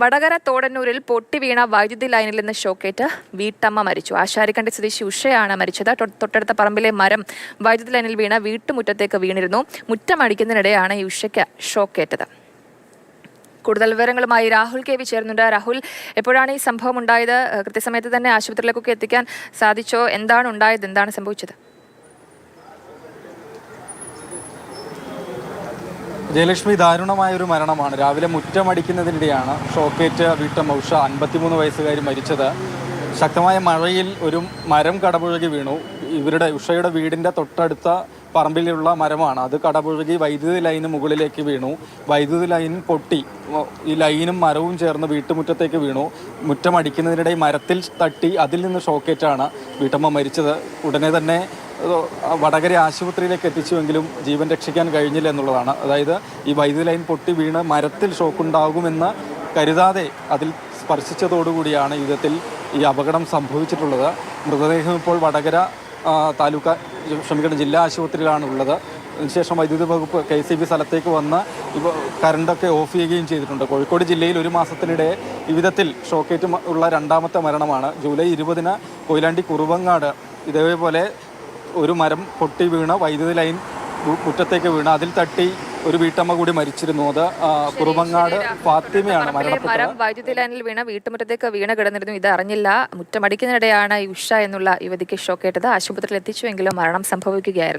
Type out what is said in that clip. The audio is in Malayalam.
വടകര തോടന്നൂരിൽ പൊട്ടി വീണ വൈദ്യുതി ലൈനിൽ നിന്ന് ഷോക്കേറ്റ് വീട്ടമ്മ മരിച്ചു. ആശാരിക്കണ്ടി സ്വദേശി ഉഷയാണ് മരിച്ചത്. തൊട്ടടുത്ത പറമ്പിലെ മരം വൈദ്യുതി ലൈനിൽ വീണ വീട്ടുമുറ്റത്തേക്ക് വീണിരുന്നു. മുറ്റമടിക്കുന്നതിനിടെയാണ് ഈ ഉഷയ്ക്ക് ഷോക്കേറ്റത്. കൂടുതൽ വിവരങ്ങളുമായി രാഹുൽ കെ വി ചേർന്നുണ്ട് രാഹുൽ എപ്പോഴാണ് ഈ സംഭവം ഉണ്ടായത്? കൃത്യസമയത്ത് തന്നെ ആശുപത്രിയിലേക്കൊക്കെ എത്തിക്കാൻ സാധിച്ചോ? എന്താണ് ഉണ്ടായത്? എന്താണ് സംഭവിച്ചത്? ജയലക്ഷ്മി ദാരുണമായ ഒരു മരണമാണ്. രാവിലെ മുറ്റമടിക്കുന്നതിനിടെയാണ് ഷോക്കേറ്റ് വീട്ട മൗഷ അൻപത്തിമൂന്ന് വയസ്സുകാരി മരിച്ചത്. ശക്തമായ മഴയിൽ ഒരു മരം കടപുഴകി വീണു. ഇവരുടെ ഉഷയുടെ വീടിന്റെ തൊട്ടടുത്ത പറമ്പിലുള്ള മരമാണ്. അത് കടപുഴകി വൈദ്യുതി ലൈന് മുകളിലേക്ക് വീണു. വൈദ്യുതി ലൈൻ പൊട്ടി. ഈ ലൈനും മരവും ചേർന്ന് വീട്ടുമുറ്റത്തേക്ക് വീണു. മുറ്റമടിക്കുന്നതിനിടെ മരത്തിൽ തട്ടി അതിൽ നിന്ന് ഷോക്കേറ്റാണ് വീട്ടമ്മ മരിച്ചത്. ഉടനെ തന്നെ വടകര ആശുപത്രിയിലേക്ക് എത്തിച്ചുവെങ്കിലും ജീവൻ രക്ഷിക്കാൻ കഴിഞ്ഞില്ല എന്നുള്ളതാണ്. അതായത് ഈ വൈദ്യുതി ലൈൻ പൊട്ടി വീണ് മരത്തിൽ ഷോക്കുണ്ടാകുമെന്ന് കരുതാതെ അതിൽ സ്പർശിച്ചതോടുകൂടിയാണ് യുദ്ധത്തിൽ ഈ അപകടം സംഭവിച്ചിട്ടുള്ളത്. മൃതദേഹം ഇപ്പോൾ വടകര താലൂക്ക് ക്ഷമിക്കണം ജില്ലാ ആശുപത്രിയിലാണ് ഉള്ളത് അതിനുശേഷം വൈദ്യുതി വകുപ്പ് കെ സി ബി സ്ഥലത്തേക്ക് വന്ന് ഇപ്പോൾ കറണ്ടൊക്കെ ഓഫ് ചെയ്യുകയും ചെയ്തിട്ടുണ്ട്. കോഴിക്കോട് ജില്ലയിൽ ഒരു മാസത്തിനിടെ വിവിധത്തിൽ ഷോക്കേറ്റ് ഉള്ള രണ്ടാമത്തെ മരണമാണ്. ജൂലൈ ഇരുപതിന് കൊയിലാണ്ടി കുറുവങ്ങാട് ഇതേപോലെ ഒരു മരം പൊട്ടി വീണ വൈദ്യുതി ലൈൻ മുറ്റത്തേക്ക് വീണ്. അതിൽ തട്ടി ഒരു വീട്ടമ്മ കൂടി മരിച്ചിരുന്നു. അത് കുറുമങ്ങാട് ഫാത്തിമയാണ് മരം വൈദ്യുതി ലൈനിൽ വീണ വീട്ടുമുറ്റത്തേക്ക് വീണ കിടന്നിരുന്നു. ഇത് അറിഞ്ഞില്ല. മുറ്റമടിക്കുന്നതിനിടെയാണ് ഉഷ എന്നുള്ള യുവതിക്ക് ഷോക്കേറ്റത്. ആശുപത്രിയിൽ എത്തിച്ചുവെങ്കിലും മരണം സംഭവിക്കുകയായിരുന്നു.